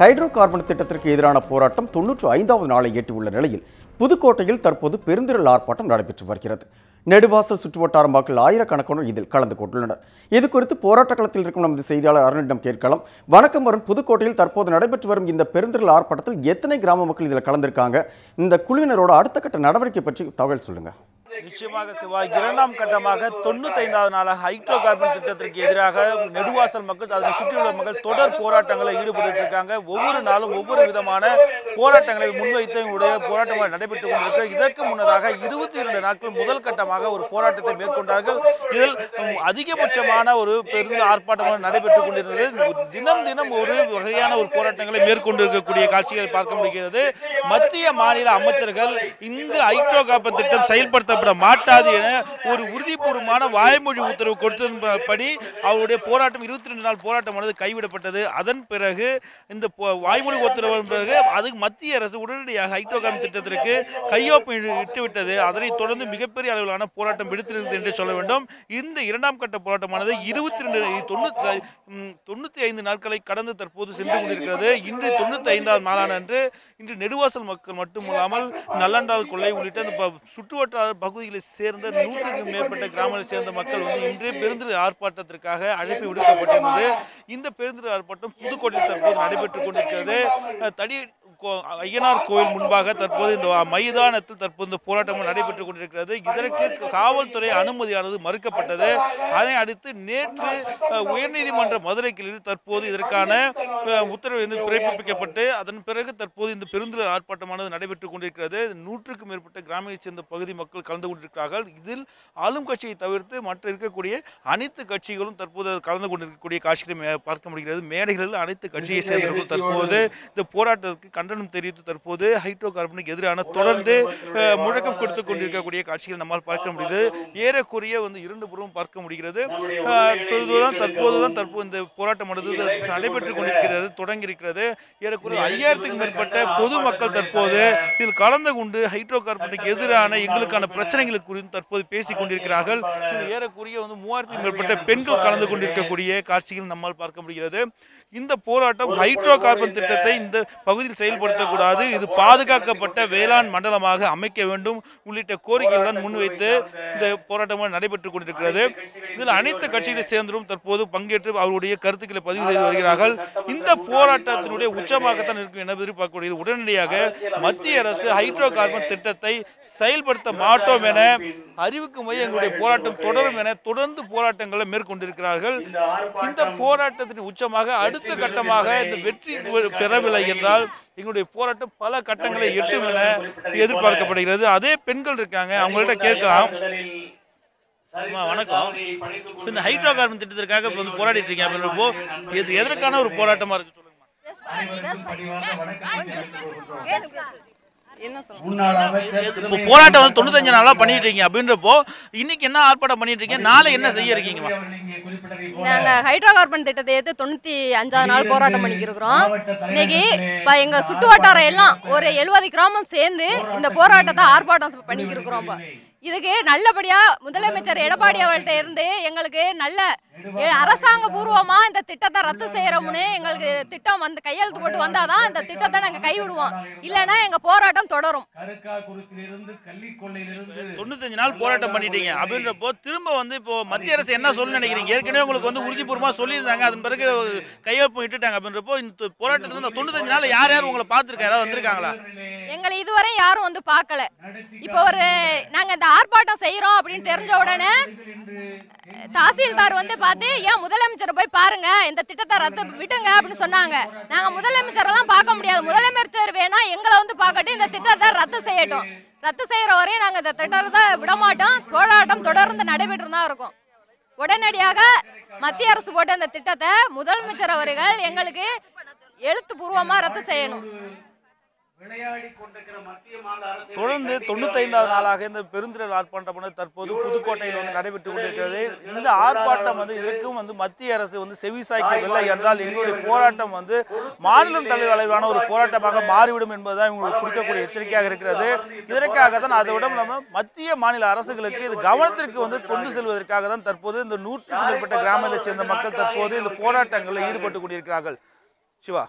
Hydro carbon திட்டத்திற்கு எதிரான போராட்டம் தொன்னூற்று ஐந்தாவது நாளை எட்டியுள்ள நிலையில் புதுக்கோட்டையில் தற்போது பெருந்திரள் ஆர்ப்பாட்டம் நடைபெற்று வருகிறது. நெடுவாசல் சுற்றுவட்டார மக்கள் ஆயிரக்கணக்கானோர் இதில் கலந்து கொண்டுள்ளனர். இது குறித்து போராட்ட களத்தில் இருக்கும் நமது செய்தியாளர் அருணிடம் கேட்கலாம். வணக்கம் வரும் புதுக்கோட்டையில் தற்போது நடைபெற்று வரும் இந்த பெருந்திரள் ஆர்ப்பாட்டத்தில் எத்தனை கிராம மக்கள் இதில் கலந்திருக்காங்க? இந்த குழுவினரோட அடுத்த கட்ட நடவடிக்கை பற்றி தகவல் சொல்லுங்கள் நிச்சயமாக சிவா இரண்டாம் கட்டமாக தொண்ணூத்தைந்தாவது நாளாக ஹைட்ரோ கார்பன் திட்டத்திற்கு எதிராக நெடுவாசல் மக்கள் அதனை சுற்றியுள்ள மக்கள் தொடர் போராட்டங்களை ஈடுபட்டு இருக்காங்க. ஒவ்வொரு நாளும் ஒவ்வொரு விதமான போராட்டங்களை முன்வைத்து இவருடைய போராட்டங்கள் நடைபெற்றுக் கொண்டிருக்க. இதற்கு முன்னதாக இருபத்தி இரண்டு நாட்கள் முதல் கட்டமாக ஒரு போராட்டத்தை மேற்கொண்டார்கள். இதில் அதிகபட்சமான ஒரு பெரும் ஆர்ப்பாட்டமாக நடைபெற்றுக் கொண்டிருந்தது. தினம் தினம் ஒரு வகையான ஒரு போராட்டங்களை மேற்கொண்டிருக்கக்கூடிய காட்சிகளை பார்க்க முடிகிறது. மத்திய மாநில அமைச்சர்கள் இந்த ஹைட்ரோ கார்பன் திட்டம் செயல்படுத்தப்பட மாட்டாது என ஒரு உறுதிபூர்வமான வாய்மொழி உத்தரவு கொடுத்தபடி அவருடைய போராட்டம் இருபத்தி ரெண்டு நாள் போராட்டமானது கைவிடப்பட்டது. அதன் பிறகு இந்த போ- வாய்மொழி உத்தரவின் பிறகு அதுக்கு மத்திய அரசு உடனடியாக ஹைட்ரோகாம் திட்டத்திற்கு கையொப்பம் இட்டுவிட்டது. அதனை தொடர்ந்து மிகப்பெரிய அளவிலான போராட்டம் விடுத்திருந்தது என்று சொல்ல வேண்டும். இந்த இரண்டாம் கட்ட போராட்டமானது இருபத்தி ரெண்டு தொண்ணூத்தி தொண்ணூத்தி ஐந்து நாட்களை கடந்து தற்போது சென்று கொண்டிருக்கிறது. இன்று தொண்ணூத்தி ஐந்தாவது நாளான அன்று இன்று நெடுவாசல் மக்கள் மட்டுமில்லாமல் நல்லண்டால் கொள்ளை உள்ளிட்ட ப- சுற்றுவட்டார பகுதிகளை சேர்ந்த நூற்றுக்கும் மேற்பட்ட கிராமங்களை சேர்ந்த மக்கள் வந்து இன்று பெருந்திரு ஆர்ப்பாட்டத்திற்காக அழைப்பு விடுக்கப்பட்டிருந்தது. இந்த பெருந்திரு ஆர்ப்பாட்டம் புதுக்கோட்டையில் தற்போது நடைபெற்றுக் கொண்டிருக்கிறது. தடி ஐயனார் கோயில் முன்பாக தற்போது இந்த மைதானத்தில் தற்போது இந்த போராட்டம் நடைபெற்றுக் கொண்டிருக்கிறது. இதற்கு காவல்துறை அனுமதியானது மறுக்கப்பட்டது. அதை அடுத்து நேற்று உயர்நீதிமன்ற மதுரை கிளையில் தற்போது இதற்கான உத்தரவு வந்து பிறப்பிக்கப்பட்டு அதன் பிறகு தற்போது இந்த பெருந்திர ஆர்ப்பாட்டமானது நடைபெற்றுக் கொண்டிருக்கிறது. நூற்றுக்கும் மேற்பட்ட கிராமத்தைச் சேர்ந்த பகுதி மக்கள் கலந்து கொண்டிருக்கிறார்கள். இதில் ஆளும் கட்சியை தவிர்த்து மற்ற இருக்கக்கூடிய அனைத்து கட்சிகளும் தற்போது கலந்து கொண்டிருக்கக்கூடிய காட்சிகளை பார்க்க முடிகிறது. மேடைகளில் அனைத்து கட்சியை சேர்ந்தவர்கள் தற்போது இந்த போராட்டத்திற்கு கண்டனம் தெரிவித்து தற்போது. ஹைட்ரோ கார்பனுக்கு எதிரான தொடர்ந்து முழக்கம் கொடுத்து கொண்டிருக்கக்கூடிய காட்சிகள் நம்மால் பார்க்க முடியுது. ஏறக்குறைய வந்து இரண்டு புறமும் பார்க்க முடிகிறது. இப்பொழுதுதான் தற்போதுதான் தற்போது இந்த போராட்டமானது நடைபெற்றுக் கொண்டிருக்கிறது தொடங்கி இருக்கிறது ஏறக்குறைய ஐயாயிரத்துக்கும் மேற்பட்ட பொதுமக்கள் தற்போது இதில் கலந்து கொண்டு ஹைட்ரோ கார்பனுக்கு எதிரான எங்களுக்கான பிரச்சனைகள் குறித்து தற்போது பேசிக் கொண்டிருக்கிறார்கள். இதில் ஏறக்குறைய வந்து மூவாயிரத்துக்கும் மேற்பட்ட பெண்கள் கலந்து கொண்டிருக்கக்கூடிய காட்சிகள் நம்மால் பார்க்க முடிகிறது. இந்த போராட்டம் ஹைட்ரோ கார்பன் திட்டத்தை இந்த பகுதியில் செயல்படுத்தக்கூடாது. இது பாதுகாக்கப்பட்ட வேளாண் மண்டலமாக அமைக்க வேண்டும். உள்ளிட்ட கோரிக்கைகளுடன் முன்வைத்து இந்த போராட்டம் நடைபெற்றுக் கொண்டிருக்கிறது. இதில் அனைத்து கட்சிகளை சேர்ந்தும் தற்போது பங்கேற்று அவருடைய கருத்துக்களை பதிவு செய்து வருகிறார்கள். இந்த போராட்டத்தினுடைய உச்சமாகத்தான் இருக்கும் என எதிர்பார்க்கக்கூடியது உடனடியாக மத்திய அரசு ஹைட்ரோ கார்பன் திட்டத்தை செயல்படுத்த மாட்டோம் என அறிவிக்கு மைய எங்களுடைய போராட்டம் தொடரும் என தொடர்ந்து போராட்டங்களை மேற்கொண்டிருக்கிறார்கள். இந்த போராட்டத்தின் உச்சமாக அடுத்த கட்டமாக இந்த வெற்றி பெறவில்லை என்றால் எங்களுடைய போராட்டம் பல கட்டங்களை எட்டும் என எதிர்பார்க்கப்படுகிறது. அதே பெண்கள் இருக்காங்க. அவங்கள்ட்ட கேட்கலாம். வணக்கம். இந்த ஹைட்ரோ கார்பன் திட்டத்திற்காக இப்ப வந்து போராடிட்டு இருக்கீங்க. அப்படின்றப்போ இது எதற்கான ஒரு போராட்டமா இருக்கு? சொல்லுங்க போராட்டம் வந்து தொண்ணூத்தஞ்சு நாளா பண்ணிட்டு இருக்கீங்க. அப்படின்றப்போ இன்னைக்கு என்ன ஆர்ப்பாட்டம் பண்ணிட்டு இருக்கீங்க? நாளை என்ன செய்ய போல நாங்க ஹைட்ரோ கார்பன் திட்டத்தை எடுத்து தொண்ணூத்தி அஞ்சாவது நாள் போராட்டம் பண்ணிக்கிறோம் இன்னைக்கு இப்ப எங்க சுட்டு வட்டாரம் எல்லாம் ஒரு எழுபது கிராமம் சேர்ந்து இந்த போராட்டத்தை ஆர்ப்பாட்டம் பண்ணிக்கிறோம் இப்ப. இதுக்கு நல்லபடியா முதலமைச்சர் எடப்பாடி அவர்கள்ட்ட இருந்து எங்களுக்கு நல்ல அரசாங்க பூர்வமா இந்த திட்டத்தை ரத்து செய்யறோம்னு எங்களுக்கு திட்டம் வந்து கையெழுத்து போட்டு வந்தாதான் இந்த திட்டத்தை நாங்க கைவிடுவோம். இல்லைன்னா எங்க போராட்டம் தொடரும். தொண்ணூத்தஞ்சு நாள் போராட்டம் பண்ணிட்டீங்க. அப்படின்றப்போ திரும்ப வந்து இப்போ மத்திய அரசு என்ன சொல்ல நினைக்கிறீங்க? ஏற்கனவே உங்களுக்கு வந்து உறுதிபூர்வமா சொல்லியிருந்தாங்க. அதன் பிறகு கையொப்பம் இட்டுட்டாங்க. அப்படின்றப்போ இந்த போராட்டத்துல இந்த தொண்ணூத்தஞ்சு நாள் யார் யார் உங்களை பார்த்துருக்கா? யாராவது வந்திருக்காங்களா? எங்களை இதுவரை யாரும் வந்து பார்க்கல. இப்போ ஒரு நாங்க இந்த ஆர்ப்பாட்டம் செய்யறோம் அப்படின்னு தெரிஞ்ச உடனே தாசில்தார் வந்து பார்த்து ஏன் முதலமைச்சரை போய் பாருங்க இந்த திட்டத்தை ரத்து விட்டுங்க அப்படின்னு சொன்னாங்க. நாங்க முதலமைச்சர் எல்லாம் பார்க்க முடியாது. முதலமைச்சர் வேணா எங்களை வந்து பார்க்கட்டும் இந்த திட்டத்தை ரத்து செய்யட்டும். ரத்து செய்யற வரையும் நாங்க இந்த திட்டத்தை விட மாட்டோம் போராட்டம் தொடர்ந்து நடைபெற்று தான் இருக்கும். உடனடியாக மத்திய அரசு போட்ட இந்த திட்டத்தை முதலமைச்சர் அவர்கள் எங்களுக்கு எழுத்துப்பூர்வமா ரத்து செய்யணும். தொடர்ந்து தொண்ணூத்தைந்தாவது நாளாக இந்த பெருந்திரள் ஆர்ப்பாட்டம் வந்து தற்போது புதுக்கோட்டையில் வந்து நடைபெற்று கொண்டிருக்கிறது. இந்த ஆர்ப்பாட்டம் வந்து இதற்கும் வந்து மத்திய அரசு வந்து செவிசாய்க்கவில்லை என்றால் எங்களுடைய போராட்டம் வந்து மாநிலம் தலைவர் அளவிலான ஒரு போராட்டமாக மாறிவிடும் என்பதுதான் இவங்களுக்கு கொடுக்கக்கூடிய எச்சரிக்கையாக இருக்கிறது. இதற்காக தான் அதை விட நம்ம மத்திய மாநில அரசுகளுக்கு இது கவனத்திற்கு வந்து கொண்டு செல்வதற்காக தான் தற்போது இந்த நூற்றுக்கும் மேற்பட்ட கிராமத்தைச் சேர்ந்த மக்கள் தற்போது இந்த போராட்டங்களில் ஈடுபட்டு கொண்டிருக்கிறார்கள். சிவா.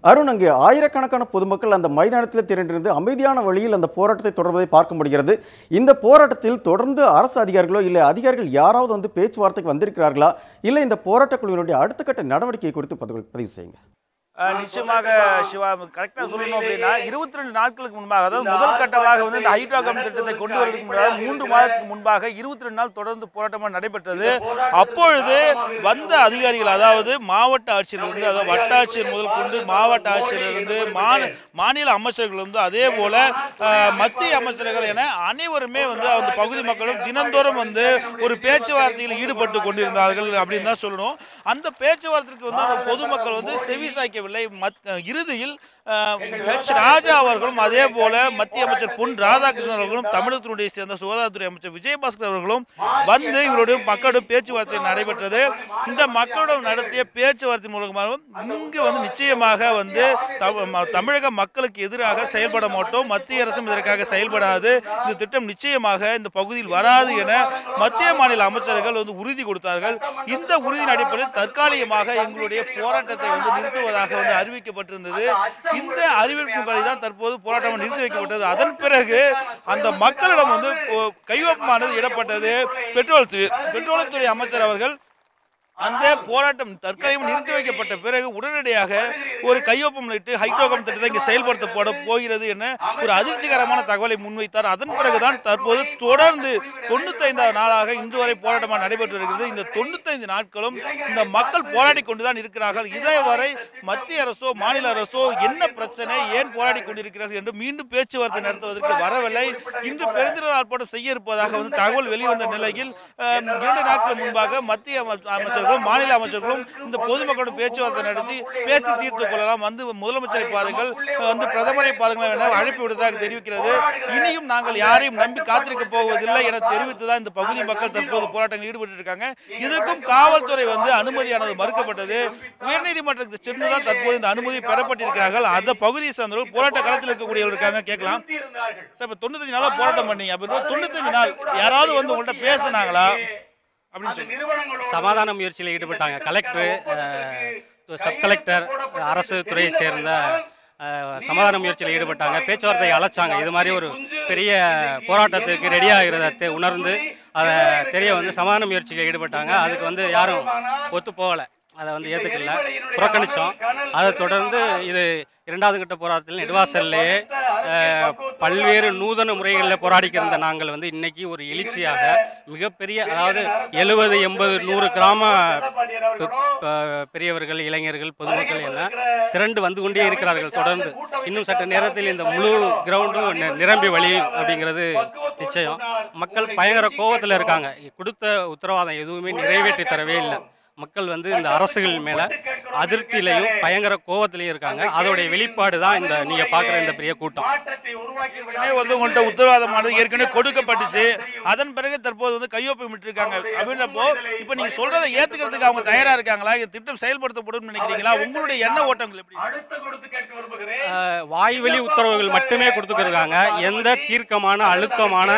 அருண் அங்கே ஆயிரக்கணக்கான பொதுமக்கள் அந்த மைதானத்தில் திரண்டிருந்து அமைதியான வழியில் அந்த போராட்டத்தை தொடர்வதை பார்க்க முடிகிறது. இந்த போராட்டத்தில் தொடர்ந்து அரசு அதிகாரிகளோ இல்லை அதிகாரிகள் யாராவது வந்து பேச்சுவார்த்தைக்கு வந்திருக்கிறார்களா? இல்லை இந்த போராட்டக் குழுவினுடைய அடுத்த கட்ட நடவடிக்கை குறித்து பதிவு செய்யுங்க. நிச்சயமாக சிவா கரெக்டாக சொல்லணும் அப்படின்னா இருபத்தி ரெண்டு நாட்களுக்கு முன்பாக அதாவது முதல் கட்டமாக வந்து இந்த ஹைட்ரோ கார்பன் திட்டத்தை கொண்டு வரதுக்கு முன்பாக மூன்று மாதத்துக்கு முன்பாக இருபத்தி ரெண்டு நாள் தொடர்ந்து போராட்டமாக நடைபெற்றது. அப்பொழுது வந்த அதிகாரிகள் அதாவது மாவட்ட ஆட்சியரிலிருந்து அதாவது வட்டாட்சியர் முதல் கொண்டு மாவட்ட ஆட்சியரிலிருந்து மாநில மாநில அமைச்சர்கள் வந்து அதே போல மத்திய அமைச்சர்கள் என அனைவருமே வந்து அந்த பகுதி மக்களும் தினந்தோறும் வந்து ஒரு பேச்சுவார்த்தையில் ஈடுபட்டு கொண்டிருந்தார்கள் அப்படின்னு தான் சொல்லணும். அந்த பேச்சுவார்த்தைக்கு வந்து அந்த பொதுமக்கள் வந்து செவி கிடைக்கவில்லை மத் இறுதியில் ஹெச் ராஜா அவர்களும் அதே போல மத்திய அமைச்சர் பொன் ராதாகிருஷ்ணன் அவர்களும் தமிழகத்தினுடைய சேர்ந்த சுகாதாரத்துறை அமைச்சர் விஜயபாஸ்கர் அவர்களும் வந்து இவருடைய மக்களிடம் பேச்சுவார்த்தை நடைபெற்றது. இந்த மக்களிடம் நடத்திய பேச்சுவார்த்தை மூலமாகவும் இங்கு வந்து நிச்சயமாக வந்து தமிழக மக்களுக்கு எதிராக செயல்பட மாட்டோம். மத்திய அரசும் இதற்காக செயல்படாது. இந்த திட்டம் நிச்சயமாக இந்த பகுதியில் வராது என மத்திய மாநில அமைச்சர்கள் வந்து உறுதி கொடுத்தார்கள். இந்த உறுதியின் அடிப்படையில் தற்காலிகமாக எங்களுடைய போராட்டத்தை வந்து நிறுத்துவதாக வந்து அறிவிக்கப்பட்டிருந்தது. இந்த அறிவிப்பின்படி தான் தற்போது போராட்டம் நிறுத்தி வைக்கப்பட்டது. அதன் பிறகு அந்த மக்களிடம் வந்து கையொப்பமானது இடப்பட்டது. பெட்ரோல் துறை பெட்ரோல்துறை அமைச்சர் அவர்கள் அந்த போராட்டம் தற்காலிகம் நிறுத்தி வைக்கப்பட்ட பிறகு உடனடியாக ஒரு கையொப்பம் இட்டு ஹைட்ரோகம் திட்டத்தை இங்கே செயல்படுத்தப்பட போகிறது என ஒரு அதிர்ச்சிகரமான தகவலை முன்வைத்தார். அதன் பிறகுதான் தற்போது தொடர்ந்து தொண்ணூத்தைந்தாவது நாளாக இன்று வரை போராட்டமாக நடைபெற்று வருகிறது. இந்த தொண்ணூத்தைந்து நாட்களும் இந்த மக்கள் போராடி கொண்டுதான் இருக்கிறார்கள். இதுவரை மத்திய அரசோ மாநில அரசோ என்ன பிரச்சனை ஏன் போராடி கொண்டிருக்கிறார்கள் என்று மீண்டும் பேச்சுவார்த்தை நடத்துவதற்கு வரவில்லை. இன்று பெருந்திரல் ஆர்ப்பாட்டம் செய்ய இருப்பதாக வந்து தகவல் வெளிவந்த நிலையில் இரண்டு நாட்கள் முன்பாக மத்திய அமைச்சர் அமைச்சர்களும் மாநில அமைச்சர்களும் இந்த பொதுமக்களோட பேச்சுவார்த்தை நடத்தி பேசி தீர்த்து கொள்ளலாம். வந்து முதலமைச்சரை பாருங்கள் வந்து பிரதமரை பாருங்கள் என அழைப்பு விடுவதாக தெரிவிக்கிறது. இனியும் நாங்கள் யாரையும் நம்பி காத்திருக்க போவதில்லை என தெரிவித்துதான் இந்த பகுதி மக்கள் தற்போது போராட்டங்கள் ஈடுபட்டு இருக்காங்க இதற்கும் காவல்துறை வந்து அனுமதியானது மறுக்கப்பட்டது. உயர்நீதிமன்றத்துக்கு சென்றுதான் தற்போது இந்த அனுமதி பெறப்பட்டிருக்கிறார்கள். அந்த பகுதியை சார்ந்தவர்கள் போராட்ட களத்தில் இருக்கக்கூடியவர்கள் இருக்காங்க கேட்கலாம். சார் இப்போ தொண்ணூத்தஞ்சு நாளா போராட்டம் பண்ணீங்க. அப்படி தொண்ணூத்தஞ்சு நாள் யாராவது வந்து உங்கள்கிட்ட பேசுனாங்களா? சமாதான முயற்சியில் ஈடுபட்டாங்க. கலெக்டர் சப் கலெக்டர் அரசு துறையை சேர்ந்த சமாதான முயற்சியில் ஈடுபட்டாங்க. பேச்சுவார்த்தை அழைச்சாங்க. இது மாதிரி ஒரு பெரிய போராட்டத்துக்கு ரெடி ஆகிறத உணர்ந்து அதை தெரிய வந்து சமாதான முயற்சியில் ஈடுபட்டாங்க. அதுக்கு வந்து யாரும் ஒத்து போகலை. அதை வந்து ஏற்றுக்கல புறக்கணித்தோம் அதை தொடர்ந்து இது இரண்டாவது கட்ட போராட்டத்தில் நெடுவாசல்லையே பல்வேறு நூதன முறைகளில் போராடிக்கிருந்த நாங்கள் வந்து இன்னைக்கு ஒரு எழுச்சியாக மிகப்பெரிய அதாவது எழுபது எண்பது நூறு கிராம பெரியவர்கள் இளைஞர்கள் பொதுமக்கள் எல்லாம் திரண்டு வந்து கொண்டே இருக்கிறார்கள். தொடர்ந்து இன்னும் சற்று நேரத்தில் இந்த முழு கிரவுண்டும் நிரம்பி வழியும் அப்படிங்கிறது நிச்சயம். மக்கள் பயங்கர கோவத்தில் இருக்காங்க. கொடுத்த உத்தரவாதம் எதுவுமே நிறைவேற்றி தரவே இல்லை. மக்கள் வந்து இந்த அரசுகள் மேல அதிருப்தியிலையும் பயங்கர கோவத்திலையும் இருக்காங்க. அதோடைய வெளிப்பாடு தான் இந்த நீங்க பாக்குற இந்த பெரிய கூட்டம். வந்து உங்கள்கிட்ட உத்தரவாதமானது ஏற்கனவே கொடுக்கப்பட்டுச்சு. அதன் பிறகு தற்போது வந்து கையொப்பம் விட்டுருக்காங்க அப்படின்றப்போ இப்போ நீங்க சொல்றதை ஏத்துக்கிறதுக்கு அவங்க தயாரா இருக்காங்களா? இந்த திட்டம் செயல்படுத்தப்படும் நினைக்கிறீங்களா? உங்களுடைய எண்ண ஓட்டங்கள் எப்படி? அஹ், வாய்வழி உத்தரவுகள் மட்டுமே கொடுத்துருக்காங்க எந்த தீர்க்கமான அழுத்தமான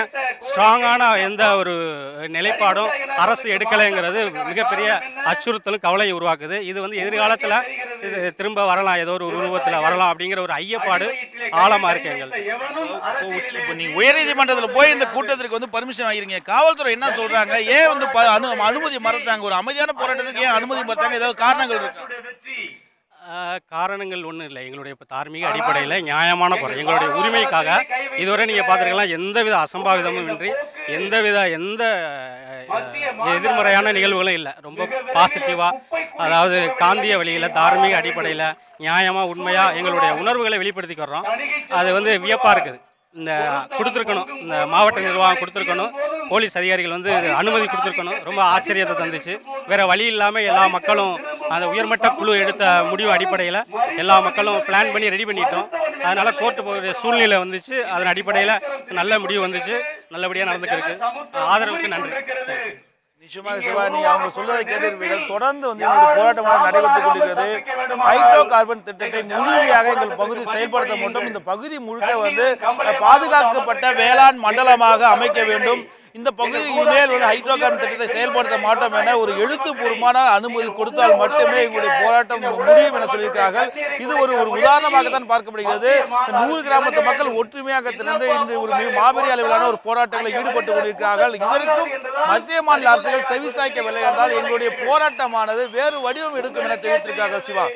ஸ்ட்ராங்கான எந்த ஒரு நிலைப்பாடும் அரசு எடுக்கலைங்கிறது மிகப்பெரிய அச்சுறுத்தலும் கவலையும் உருவாக்குது. இது வந்து எதிர்காலத்தில் இது திரும்ப வரலாம். ஏதோ ஒரு உருவத்தில் வரலாம் அப்படிங்கிற ஒரு ஐயப்பாடு ஆழமா இருக்கு எங்களுக்கு இப்போ உச்ச- இப்போ நீங்க உயர்நீதிமன்றத்துல போய் இந்த கூட்டத்திற்கு வந்து பர்மிஷன் வாங்கிருங்க காவல்துறை என்ன சொல்றாங்க? ஏன் வந்து ப- அனு- அனுமதி மறுத்தாங்க ஒரு அமைதியான போராட்டத்துக்கு ஏன் அனுமதி மறுத்தாங்க ஏதாவது காரணங்கள் இருக்கு? காரணங்கள் ஒன்றும் இல்லை. எங்களுடைய இப்போ தார்மீக அடிப்படையில் நியாயமான போராட்டம் எங்களுடைய உரிமைக்காக இதுவரை நீங்கள் பார்த்துருக்கலாம். எந்தவித அசம்பாவிதமும் இன்றி எந்தவித எந்த எதிர்மறையான நிகழ்வுகளும் இல்லை. ரொம்ப பாசிட்டிவாக அதாவது காந்திய வழியில் தார்மீக அடிப்படையில் நியாயமாக உண்மையாக எங்களுடைய உணர்வுகளை வெளிப்படுத்திக்கிறோம் அது வந்து வியப்பாக இருக்குது. இந்த கொடுத்துருக்கணும். இந்த மாவட்ட நிர்வாகம் கொடுத்துருக்கணும். போலீஸ் அதிகாரிகள் வந்து அனுமதி கொடுத்துருக்கணும். ரொம்ப ஆச்சரியத்தை தந்துச்சு. வேற வழி இல்லாமல் எல்லா மக்களும் அந்த உயர்மட்ட குழு எடுத்த முடிவு அடிப்படையில் எல்லா மக்களும் பிளான் பண்ணி ரெடி பண்ணிட்டோம். அதனால கோர்ட்டு போகிற சூழ்நிலை வந்துச்சு. அதன் அடிப்படையில் நல்ல முடிவு வந்துச்சு. நல்லபடியாக நடந்துக்கிருக்கு. ஆதரவுக்கு நன்றி. நிச்சயமாக சிவா அவங்க சொல்வதை கேட்டிருப்பீர்கள் தொடர்ந்து வந்து எங்களுடைய போராட்டமாக நடைபெற்றுக் கொண்டிருக்கிறது. ஹைட்ரோ கார்பன் திட்டத்தை முழுமையாக எங்கள் பகுதி செயல்படுத்த மட்டும் இந்த பகுதி முழுக்க வந்து பாதுகாக்கப்பட்ட வேளாண் மண்டலமாக அமைக்க வேண்டும். இந்த பகுதியில் இனிமேல் வந்து ஹைட்ரோ கார்பன் திட்டத்தை செயல்படுத்த மாட்டோம் என ஒரு எழுத்துப்பூர்வமான அனுமதி கொடுத்தால் மட்டுமே எங்களுடைய போராட்டம் முடியும் என சொல்லியிருக்கிறார்கள். இது ஒரு ஒரு உதாரணமாக தான் பார்க்கப்படுகிறது. நூறு கிராமத்து மக்கள் ஒற்றுமையாக திறந்து இன்று ஒரு மிக மாபெரிய அளவிலான ஒரு போராட்டங்களில் ஈடுபட்டு கொண்டிருக்கிறார்கள். இதற்கும் மத்திய மாநில அரசுகள் செவிசாய்க்கவில்லை என்றால் எங்களுடைய போராட்டமானது வேறு வடிவம் எடுக்கும் என தெரிவித்திருக்கிறார்கள் சிவா.